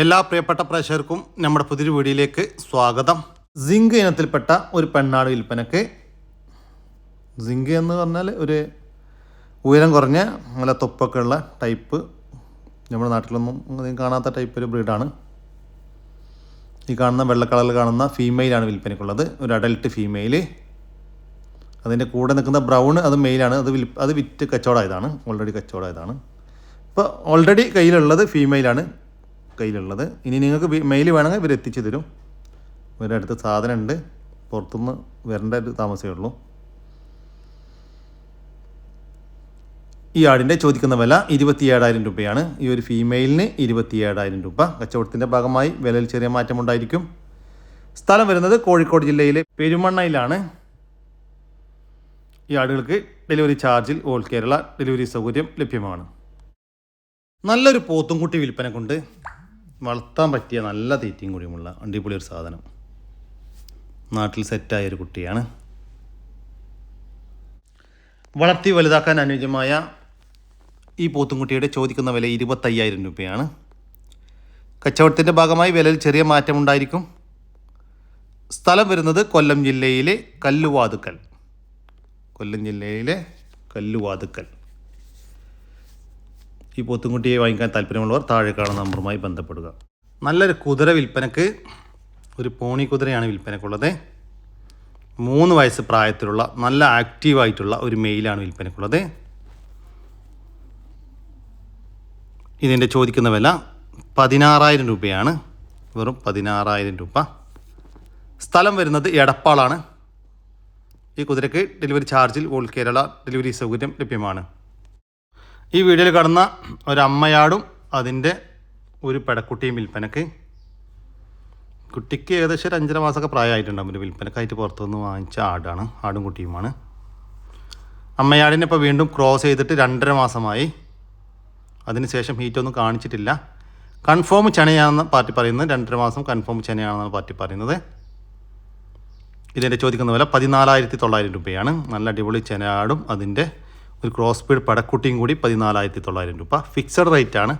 എല്ലാ പ്രിയപ്പെട്ട പ്രേക്ഷകർക്കും നമ്മുടെ പുതിയൊരു വീഡിയോയിലേക്ക് സ്വാഗതം. സിങ്ക് ഇനത്തിൽപ്പെട്ട ഒരു പെണ്ണാട് വിൽപ്പനക്ക് സിങ്ക് എന്ന് പറഞ്ഞാൽ ഒരു ഉയരം കുറഞ്ഞ നല്ല തൊപ്പൊക്കെ ഉള്ള ടൈപ്പ്. നമ്മുടെ നാട്ടിലൊന്നും അധികം കാണാത്ത ടൈപ്പ് ഒരു ബ്രീഡാണ്. ഈ കാണുന്ന വെള്ള കളറിൽ കാണുന്ന ഫീമെയിലാണ് വിൽപ്പനയ്ക്കുള്ളത് ഒരു അഡൽട്ട് ഫീമെയിൽ അതിന്റെ കൂടെ നിൽക്കുന്ന ബ്രൗൺ അത് മെയിലാണ് അത് അത് വിറ്റ് കച്ചവടമായതാണ്. ഓൾറെഡി കച്ചവടമായതാണ്. ഇപ്പോൾ ഓൾറെഡി കയ്യിലുള്ളത് ഫീമെയിലാണ് കയ്യിലുള്ളത്. ഇനി നിങ്ങൾക്ക് മെയിൽ വേണമെങ്കിൽ ഇവർ എത്തിച്ചു തരും. ഇവരുടെ അടുത്ത് സാധനം ഉണ്ട് പുറത്തുനിന്ന് വരേണ്ട ഒരു താമസമേ ഉള്ളൂ. ഈ ആടിന്റെ ചോദിക്കുന്ന വില ഇരുപത്തിയേഴായിരം രൂപയാണ്. ഈ ഒരു ഫീമെയിലിന് ഇരുപത്തിയേഴായിരം രൂപ. കച്ചവടത്തിന്റെ ഭാഗമായി വിലയിൽ ചെറിയ മാറ്റമുണ്ടായിരിക്കും സ്ഥലം വരുന്നത് കോഴിക്കോട് ജില്ലയിലെ പെരുമണ്ണയിലാണ്. ഈ ആടുകൾക്ക് ഡെലിവറി ചാർജിൽ ഓൾ കേരള ഡെലിവറി സൗകര്യം ലഭ്യമാണ്. നല്ലൊരു പോത്തുംകുട്ടി വിൽപ്പന കൊണ്ട് വളർത്താൻ പറ്റിയ നല്ല തീറ്റയും കൂടിയുമുള്ള അടിപൊളി ഒരു സാധനം. നാട്ടിൽ സെറ്റായ ഒരു കുട്ടിയാണ്. വളർത്തി വലുതാക്കാൻ അനുയോജ്യമായ ഈ പോത്തുംകുട്ടിയുടെ ചോദിക്കുന്ന വില ഇരുപത്തയ്യായിരം രൂപയാണ്. കച്ചവടത്തിന്റെ ഭാഗമായി വിലയിൽ ചെറിയ മാറ്റമുണ്ടായിരിക്കും സ്ഥലം വരുന്നത് കൊല്ലം ജില്ലയിലെ കല്ലുവാതുക്കൽ. കൊല്ലം ജില്ലയിലെ കല്ലുവാതുക്കൽ. ഈ പോത്തുംകുട്ടിയെ വാങ്ങിക്കാൻ താല്പര്യമുള്ളവർ താഴെ കാണുന്ന നമ്പറുമായി ബന്ധപ്പെടുക. നല്ലൊരു കുതിര വിൽപ്പനക്ക് ഒരു പോണി കുതിരയാണ് വിൽപ്പനക്കുള്ളത്. മൂന്ന് വയസ്സ് പ്രായത്തിലുള്ള നല്ല ആക്റ്റീവായിട്ടുള്ള ഒരു മെയിലാണ് വിൽപ്പനക്കുള്ളത്. ഇതിന്റെ ചോദിക്കുന്ന വില പതിനാറായിരം രൂപയാണ്. വെറും പതിനാറായിരം രൂപ. സ്ഥലം വരുന്നത് എടപ്പാളാണ്. ഈ കുതിരയ്ക്ക് ഡെലിവറി ചാർജിൽ ഓൾ കേരള ഡെലിവറി സൗകര്യം ലഭ്യമാണ്. ഈ വീഡിയോയിൽ കടന്ന ഒരമ്മയാടും അതിന്റെ ഒരു പെടക്കുട്ടിയും വിൽപ്പനക്ക്. കുട്ടിക്ക് ഏകദേശം ഒരു അഞ്ചര മാസമൊക്കെ പ്രായമായിട്ടുണ്ടാകും ഒരു വിൽപ്പനക്കായിട്ട് പുറത്തുനിന്ന് വാങ്ങിച്ച ആടാണ് ആടും കുട്ടിയുമാണ്. അമ്മയാടിനെ ഇപ്പോൾ വീണ്ടും ക്രോസ് ചെയ്തിട്ട് രണ്ടര മാസമായി. അതിനുശേഷം ഹീറ്റൊന്നും കാണിച്ചിട്ടില്ല. കൺഫേം ചെനയാണെന്ന് പാർട്ടി പറയുന്നത് രണ്ടര മാസം കൺഫേം ചെനയാണെന്നാണ് പാർട്ടി പറയുന്നത്. ഇതിന്റെ ചോദിക്കുന്ന വില പതിനാലായിരത്തി തൊള്ളായിരം രൂപയാണ്. നല്ല അടിപൊളി ചെനയാടും അതിന്റെ ഒരു ക്രോസ് സ്പീഡ് പടക്കുട്ടിയും കൂടി പതിനാലായിരത്തി തൊള്ളായിരം രൂപ. ഫിക്സഡ് റേറ്റ് ആണ്.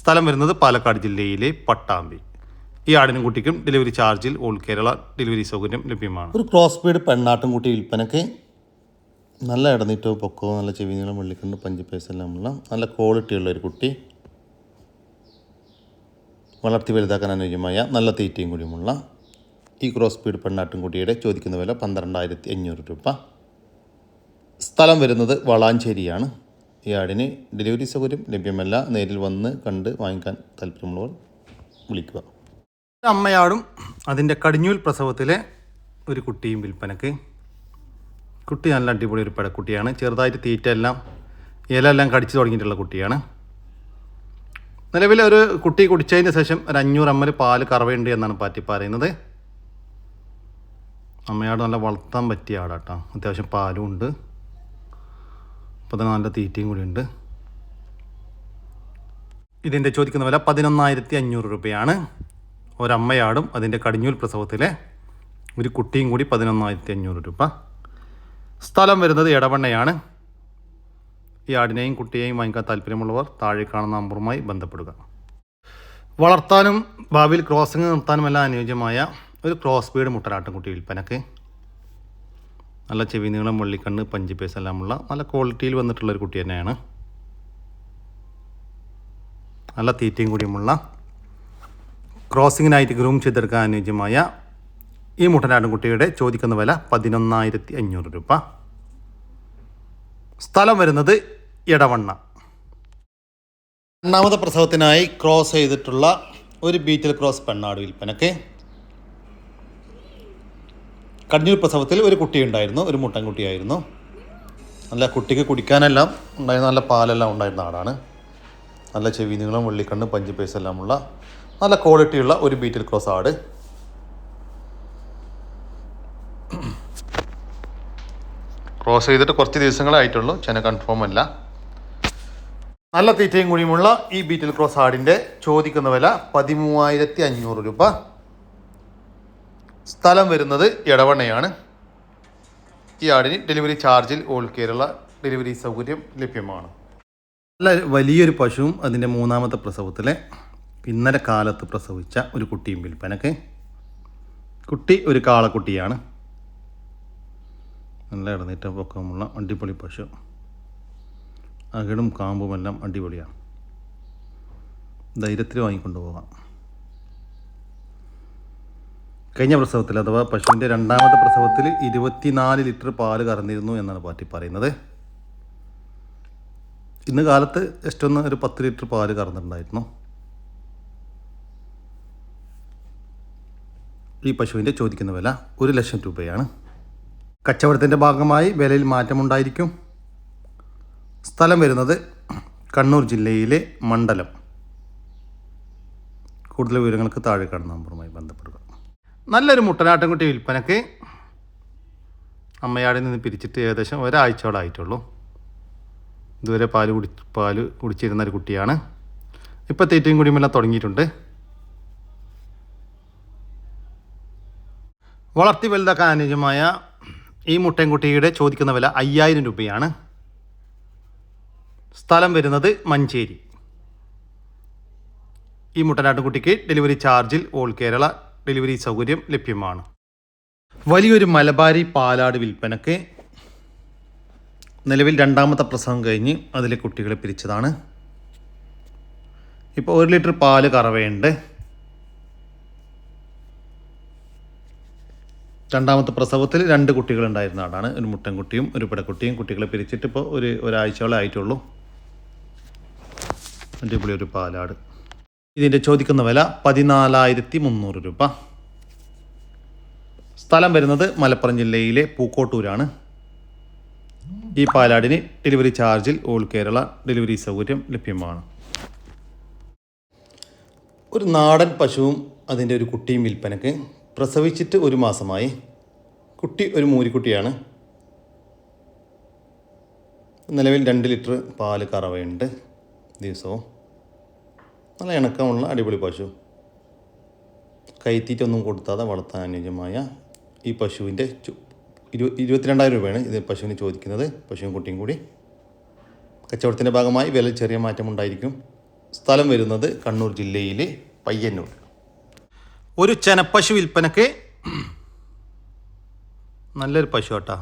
സ്ഥലം വരുന്നത് പാലക്കാട് ജില്ലയിലെ പട്ടാമ്പി. ഈ ആടിനും കുട്ടിക്കും ഡെലിവറി ചാർജിൽ ഓൾ കേരള ഡെലിവറി സൗകര്യം ലഭ്യമാണ്. ഒരു ക്രോസ് സ്പീഡ് പെണ്ണാട്ടും കുട്ടി വിൽപ്പനക്ക് നല്ല ഇടനീറ്റവും പൊക്കവും നല്ല ചെവി നീളം വെള്ളിക്കണ്ട് പഞ്ച് എല്ലാം ഉള്ള നല്ല ക്വാളിറ്റി ഉള്ള ഒരു കുട്ടി. വളർത്തി വലുതാക്കാൻ അനുയോജ്യമായ നല്ല തീറ്റയും കൂടിയുമുള്ള ഈ ക്രോസ് സ്പീഡ് പെണ്ണാട്ടും കുട്ടിയുടെ ചോദിക്കുന്ന വില പന്ത്രണ്ടായിരത്തി അഞ്ഞൂറ് രൂപ. സ്ഥലം വരുന്നത് വളാഞ്ചേരിയാണ്. ഈ ആടിന് ഡെലിവറി സൗകര്യം ലഭ്യമല്ല. നേരിൽ വന്ന് കണ്ട് വാങ്ങിക്കാൻ താല്പര്യമുള്ളവർ വിളിക്കുക. അമ്മയാടും അതിന്റെ കടിഞ്ഞൂൽ പ്രസവത്തിലെ ഒരു കുട്ടിയും വിൽപ്പനക്ക്. കുട്ടി നല്ല അടിപൊളി ഒരു പടക്കുട്ടിയാണ്. ചെറുതായിട്ട് തീറ്റ എല്ലാം ഇല എല്ലാം കടിച്ചു തുടങ്ങിയിട്ടുള്ള കുട്ടിയാണ്. നിലവിൽ ഒരു കുട്ടി കുടിച്ചതിന് ശേഷം ഒരു അഞ്ഞൂറ് എൽ പാൽ കറവയുണ്ട് എന്നാണ് പാറ്റി പറയുന്നത്. അമ്മയാട് നല്ല വളർത്താൻ പറ്റിയ ആടാട്ടോ. അത്യാവശ്യം പാലും ഉണ്ട്. അപ്പോൾ നല്ല തീറ്റയും കൂടിയുണ്ട്. ഇതിന്റെ ചോദിക്കുന്ന വില പതിനൊന്നായിരത്തി അഞ്ഞൂറ് രൂപയാണ്. ഒരമ്മയാടും അതിന്റെ കടിഞ്ഞൂൽ പ്രസവത്തിലെ ഒരു കുട്ടിയും കൂടി പതിനൊന്നായിരത്തി അഞ്ഞൂറ് രൂപ. സ്ഥലം വരുന്നത് എടവണ്ണയാണ്. ഈ ആടിനെയും കുട്ടിയെയും വാങ്ങിക്കാൻ താല്പര്യമുള്ളവർ താഴെ കാണുന്ന നമ്പറുമായി ബന്ധപ്പെടുക. വളർത്താനും ഭാവിയിൽ ക്രോസിംഗ് നിർത്താനുമെല്ലാം അനുയോജ്യമായ ഒരു ക്രോസ് ബീഡ് മുട്ടനാട്ടുംകുട്ടി വിൽപ്പനക്ക്. നല്ല ചെവി നീളം വെള്ളിക്കണ്ണ് പഞ്ചി പേസ് എല്ലാമുള്ള നല്ല ക്വാളിറ്റിയിൽ വന്നിട്ടുള്ള ഒരു കുട്ടി തന്നെയാണ്. നല്ല തീറ്റയും കൂടിയുമുള്ള ക്രോസിങ്ങിനായിട്ട് ഗ്രൂം ചെയ്തെടുക്കാൻ അനുയോജ്യമായ ഈ മുട്ടനാട്ടുംകുട്ടിയുടെ ചോദിക്കുന്ന വില പതിനൊന്നായിരത്തി അഞ്ഞൂറ് രൂപ. സ്ഥലം വരുന്നത് ഇടവണ്ണ രണ്ടാമത്തെ പ്രസവത്തിനായി ക്രോസ് ചെയ്തിട്ടുള്ള ഒരു ബീറ്റിൽ ക്രോസ് പെണ്ണാട് വിൽപ്പനക്ക്. കടിഞ്ഞൂർ പ്രസവത്തിൽ ഒരു കുട്ടി ഉണ്ടായിരുന്നു ഒരു മുട്ടൻകുട്ടിയായിരുന്നു. നല്ല കുട്ടിക്ക് കുടിക്കാനെല്ലാം ഉണ്ടായിരുന്ന നല്ല പാലെല്ലാം ഉണ്ടായിരുന്ന ആടാണ് നല്ല ചെവി വെള്ളിക്കണ്ണ് പഞ്ച് പൈസ എല്ലാമുള്ള നല്ല ക്വാളിറ്റിയുള്ള ഒരു ബീറ്റിൽ ക്രോസ് ആട്. ക്രോസ് ചെയ്തിട്ട് കുറച്ച് ദിവസങ്ങളെ ആയിട്ടുള്ളൂ ചെന കൺഫേം അല്ല. നല്ല തീറ്റയും കുഴിയുമുള്ള ഈ ബീറ്റിൽ ക്രോസ് ആടിന്റെ ചോദിക്കുന്ന വില പതിമൂവായിരത്തി അഞ്ഞൂറ് രൂപ. സ്ഥലം വരുന്നത് ഇടവണ്ണയാണ് ഈ ആടിന് ഡെലിവറി ചാർജിൽ ഓൾ കേരള ഡെലിവറി സൗകര്യം ലഭ്യമാണ്. നല്ല വലിയൊരു പശുവും അതിന്റെ മൂന്നാമത്തെ പ്രസവത്തിലെ ഇന്നലെ കാലത്ത് പ്രസവിച്ച ഒരു കുട്ടിയും വിൽപ്പനക്ക്. കുട്ടി ഒരു കാളക്കുട്ടിയാണ്. നല്ല ഇടനീറ്റ പൊക്കമുള്ള അടിപൊളി പശു. അകിടും കാമ്പുമെല്ലാം അടിപൊളിയാണ്. ധൈര്യത്തിൽ വാങ്ങിക്കൊണ്ടു പോകാം കഴിഞ്ഞ പ്രസവത്തിൽ അഥവാ പശുവിന്റെ രണ്ടാമത്തെ പ്രസവത്തിൽ ഇരുപത്തിനാല് ലിറ്റർ പാൽ കറന്നിരുന്നു എന്നാണ് പാറ്റി പറയുന്നത്. ഇന്ന് കാലത്ത് ജസ്റ്റ് ഒന്ന് ഒരു പത്ത് ലിറ്റർ പാൽ കറന്നിട്ടുണ്ടായിരുന്നു. ഈ പശുവിന്റെ ചോദിക്കുന്ന വില ഒരു ലക്ഷം രൂപയാണ്. കച്ചവടത്തിന്റെ ഭാഗമായി വിലയിൽ മാറ്റമുണ്ടായിരിക്കും. സ്ഥലം വരുന്നത് കണ്ണൂർ ജില്ലയിലെ മണ്ഡലം. കൂടുതൽ വിവരങ്ങൾക്ക് താഴെ കാണുന്ന നമ്പറുമായി ബന്ധപ്പെടുക. നല്ലൊരു മുട്ടനാട്ടിൻകുട്ടി വിൽപ്പനക്ക് അമ്മയാടിൽ നിന്ന് പിരിച്ചിട്ട് ഏകദേശം ഒരാഴ്ചയോളം ആയിട്ടുള്ളൂ. ഇതുവരെ പാൽ കുടി പാൽ കുടിച്ചിരുന്ന ഒരു കുട്ടിയാണ്. ഇപ്പോൾ തീറ്റയും കുടിയുമെല്ലാം തുടങ്ങിയിട്ടുണ്ട്. വളർത്തി വലുതാക്കാൻ അനുയോജ്യമായ ഈ മുട്ടൻകുട്ടിയുടെ ചോദിക്കുന്ന വില അയ്യായിരം രൂപയാണ്. സ്ഥലം വരുന്നത് മഞ്ചേരി. ഈ മുട്ടനാട്ടുകുട്ടിക്ക് ഡെലിവറി ചാർജിൽ ഓൾ കേരള ഡെലിവറി സൗകര്യം ലഭ്യമാണ്. വലിയൊരു മലബാരി പാലാട് വിൽപ്പനക്ക് നിലവിൽ രണ്ടാമത്തെ പ്രസവം കഴിഞ്ഞ് അതിലെ കുട്ടികളെ പിരിച്ചതാണ്. ഇപ്പോൾ ഒരു ലിറ്റർ പാൽ കറവയുണ്ട്. രണ്ടാമത്തെ പ്രസവത്തിൽ രണ്ട് കുട്ടികളുണ്ടായിരുന്ന ആടാണ് ഒരു മുട്ടൻകുട്ടിയും ഒരു പിടക്കുട്ടിയും കുട്ടികളെ പിരിച്ചിട്ട് ഇപ്പോൾ ഒരു ഒരാഴ്ചയോളം ആയിട്ടുള്ളൂ. അടിപൊളി ഒരു പാലാട്. ഇതിന്റെ ചോദിക്കുന്ന വില പതിനാലായിരത്തി മുന്നൂറ് രൂപ. സ്ഥലം വരുന്നത് മലപ്പുറം ജില്ലയിലെ പൂക്കോട്ടൂരാണ്. ഈ പാലാടിന് ഡെലിവറി ചാർജിൽ ഓൾ കേരള ഡെലിവറി സൗകര്യം ലഭ്യമാണ്. ഒരു നാടൻ പശുവും അതിന്റെ ഒരു കുട്ടിയും വിൽപ്പനക്ക് പ്രസവിച്ചിട്ട് ഒരു മാസമായി. കുട്ടി ഒരു മൂരിക്കുട്ടിയാണ്. നിലവിൽ രണ്ട് ലിറ്റർ പാൽ കറവയുണ്ട് ദിവസവും. നല്ല ഇണക്കമുള്ള അടിപൊളി പശു. കൈത്തീറ്റൊന്നും കൊടുത്താതെ വളർത്താൻ അനുയോജ്യമായ ഈ പശുവിന്റെ ഇരു ഇരുപത്തിരണ്ടായിരം രൂപയാണ് ഇത് പശുവിന് ചോദിക്കുന്നത്. പശുവും കുട്ടിയും കൂടി. കച്ചവടത്തിന്റെ ഭാഗമായി വില ചെറിയ മാറ്റമുണ്ടായിരിക്കും സ്ഥലം വരുന്നത് കണ്ണൂർ ജില്ലയിലെ പയ്യന്നൂർ. ഒരു ചെനപ്പശു വിൽപ്പനക്ക് നല്ലൊരു പശു കേട്ടോ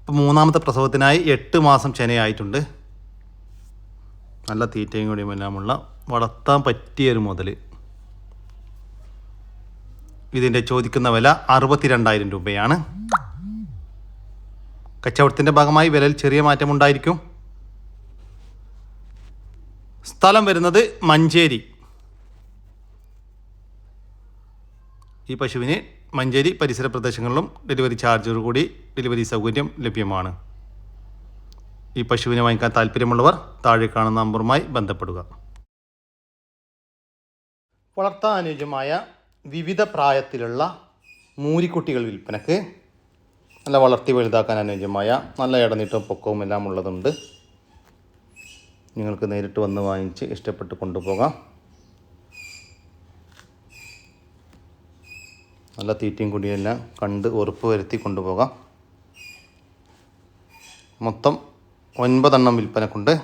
ഇപ്പം മൂന്നാമത്തെ പ്രസവത്തിനായി എട്ട് മാസം ചെനയായിട്ടുണ്ട്. നല്ല തീറ്റയും കൂടിയും എല്ലാമുള്ള വളർത്താൻ പറ്റിയൊരു മുതൽ ഇതിന്റെ ചോദിക്കുന്ന വില അറുപത്തി രണ്ടായിരം രൂപയാണ്. കച്ചവടത്തിന്റെ ഭാഗമായി വിലയിൽ ചെറിയ മാറ്റമുണ്ടായിരിക്കും. സ്ഥലം വരുന്നത് മഞ്ചേരി. ഈ പശുവിന് മഞ്ചേരി പരിസര പ്രദേശങ്ങളിലും ഡെലിവറി ചാർജോടുകൂടി ഡെലിവറി സൗകര്യം ലഭ്യമാണ്. ഈ പശുവിനെ വാങ്ങിക്കാൻ താല്പര്യമുള്ളവർ താഴെ കാണുന്ന നമ്പറുമായി ബന്ധപ്പെടുക. വളർത്താൻ അനുയോജ്യമായ വിവിധ പ്രായത്തിലുള്ള മൂരിക്കുട്ടികൾ വിൽപ്പനക്ക് നല്ല വളർത്തി വലുതാക്കാൻ അനുയോജ്യമായ നല്ല ഇടനീട്ടവും പൊക്കവും എല്ലാം ഉള്ളതുണ്ട്. നിങ്ങൾക്ക് നേരിട്ട് വന്ന് വാങ്ങിച്ച് ഇഷ്ടപ്പെട്ട് കൊണ്ടുപോകാം. നല്ല തീറ്റയും കുടിയെല്ലാം കണ്ട് ഉറപ്പ് വരുത്തി കൊണ്ടുപോകാം. മൊത്തം ഒൻപതെണ്ണം വിൽപ്പനക്കുണ്ട്.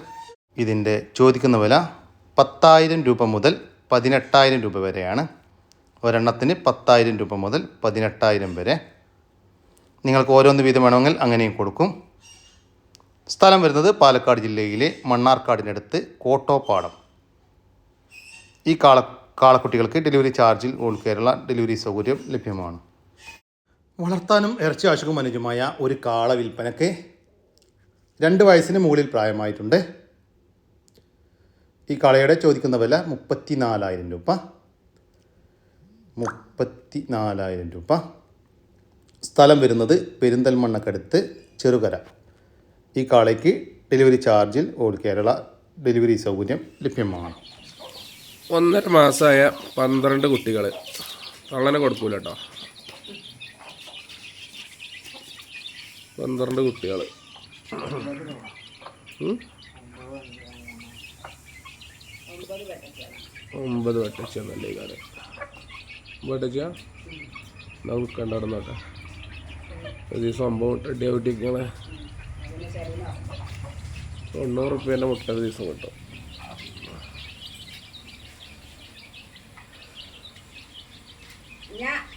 ഇതിന്റെ ചോദിക്കുന്ന വില പത്തായിരം രൂപ മുതൽ പതിനെട്ടായിരം രൂപ വരെയാണ്. ഒരെണ്ണത്തിന് പത്തായിരം രൂപ മുതൽ പതിനെട്ടായിരം വരെ. നിങ്ങൾക്ക് ഓരോന്ന് വീതം വേണമെങ്കിൽ അങ്ങനെയും കൊടുക്കും. സ്ഥലം വരുന്നത് പാലക്കാട് ജില്ലയിലെ മണ്ണാർക്കാടിനടുത്ത് കോട്ടോപ്പാടം. ഈ കാള കാളക്കുട്ടികൾക്ക് ഡെലിവറി ചാർജിൽ ഓൾ കേരള ഡെലിവറി സൗകര്യം ലഭ്യമാണ്. വളർത്താനും ഇറച്ചി ആവശ്യവും അനുജമായ ഒരു കാള വിൽപ്പനക്ക് രണ്ട് വയസ്സിന് മുകളിൽ പ്രായമായിട്ടുണ്ട്. ഈ കളയുടെ ചോദിക്കുന്ന വില മുപ്പത്തി നാലായിരം രൂപ. മുപ്പത്തി നാലായിരം രൂപ. സ്ഥലം വരുന്നത് പെരിന്തൽമണ്ണക്കടുത്ത് ചെറുകര. ഈ കാളയ്ക്ക് ഡെലിവറി ചാർജിൽ ഓൾ കേരള ഡെലിവറി സൗകര്യം ലഭ്യമാണ്. ഒന്നര മാസമായ പന്ത്രണ്ട് കുട്ടികൾ തള്ളനെ കൊടുക്കൂല കേട്ടോ പന്ത്രണ്ട് കുട്ടികൾ ഒമ്പത് വട്ടച്ചെന്നല്ലേ കാര്യം. വട്ടച്ച നമുക്ക് കണ്ടടന്നോട്ടെ ഈ സംഭവം റെഡി ആവിട്ടിരിക്കണേ തൊണ്ണൂറ് റുപ്യേന്റെ മുട്ട ദിവസം കിട്ടും. Yeah.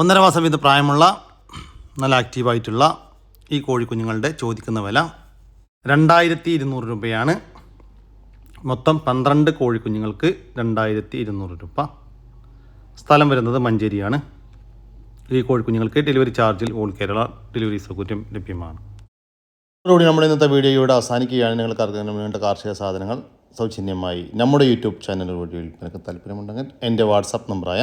ഒന്നര മാസം ഇത് പ്രായമുള്ള നല്ല ആക്റ്റീവായിട്ടുള്ള ഈ കോഴിക്കുഞ്ഞുങ്ങളുടെ ചോദിക്കുന്ന വില രണ്ടായിരത്തി ഇരുന്നൂറ് രൂപയാണ്. മൊത്തം പന്ത്രണ്ട് കോഴിക്കുഞ്ഞുങ്ങൾക്ക് രണ്ടായിരത്തി ഇരുന്നൂറ് രൂപ. സ്ഥലം വരുന്നത് മഞ്ചേരിയാണ്. ഈ കോഴിക്കുഞ്ഞുങ്ങൾക്ക് ഡെലിവറി ചാർജിൽ ഓൾ കേരള ഡെലിവറി സൗകര്യം ലഭ്യമാണ്. അതോടുകൂടി നമ്മുടെ ഇന്നത്തെ വീഡിയോ ഇവിടെ അവസാനിക്കുകയാണ്. നിങ്ങൾക്ക് അറിയാൻ വേണ്ട കാർഷിക സാധനങ്ങൾ സൗജന്യമായി നമ്മുടെ യൂട്യൂബ് ചാനലിലൂടെ വിൽപ്പനക്ക് താല്പര്യമുണ്ടെങ്കിൽ എന്റെ വാട്സാപ്പ് നമ്പറായ